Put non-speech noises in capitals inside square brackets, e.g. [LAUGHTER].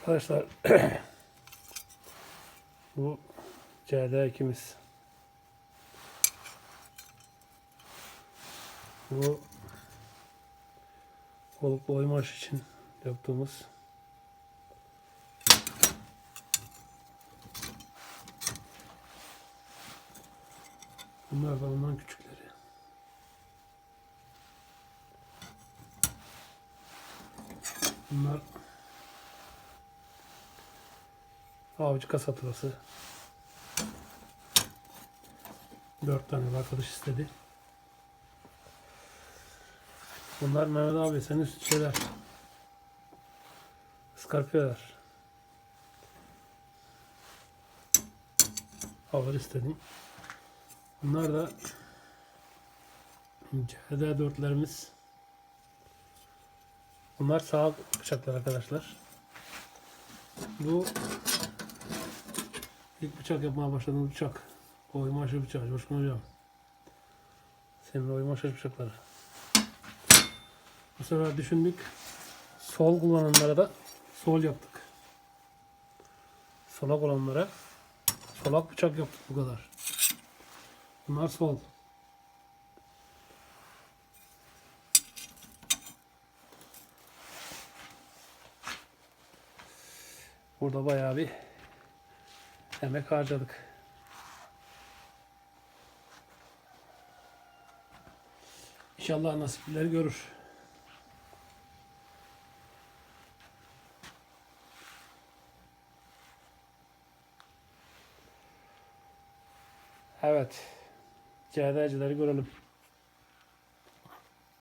Arkadaşlar [CLEARS THROAT] bu CD2'miz. Bu oluklu oymaş için yaptığımız Bunlar da ondan küçükleri. Bunlar avcı kasatırası. Dört tane arkadaş istedi. Bunlar Mehmet abi senin şeyler. Skarpiyeler. Alır istedim. Bunlar da CD4'lerimiz. Bunlar sağ bıçaklar arkadaşlar. Bu ilk bıçak yapmaya başladığımız bıçak. Oyma aşı bıçağı. Coşkun hocam. Senin oyma aşı bıçakları. Bu sefer düşündük. Sol kullananlara da sol yaptık. Solak olanlara solak bıçak yaptık bu kadar. Bunlar sol. Burada bayağı bir emek harcadık. İnşallah nasipleri görür. Evet. CD'cileri görelim.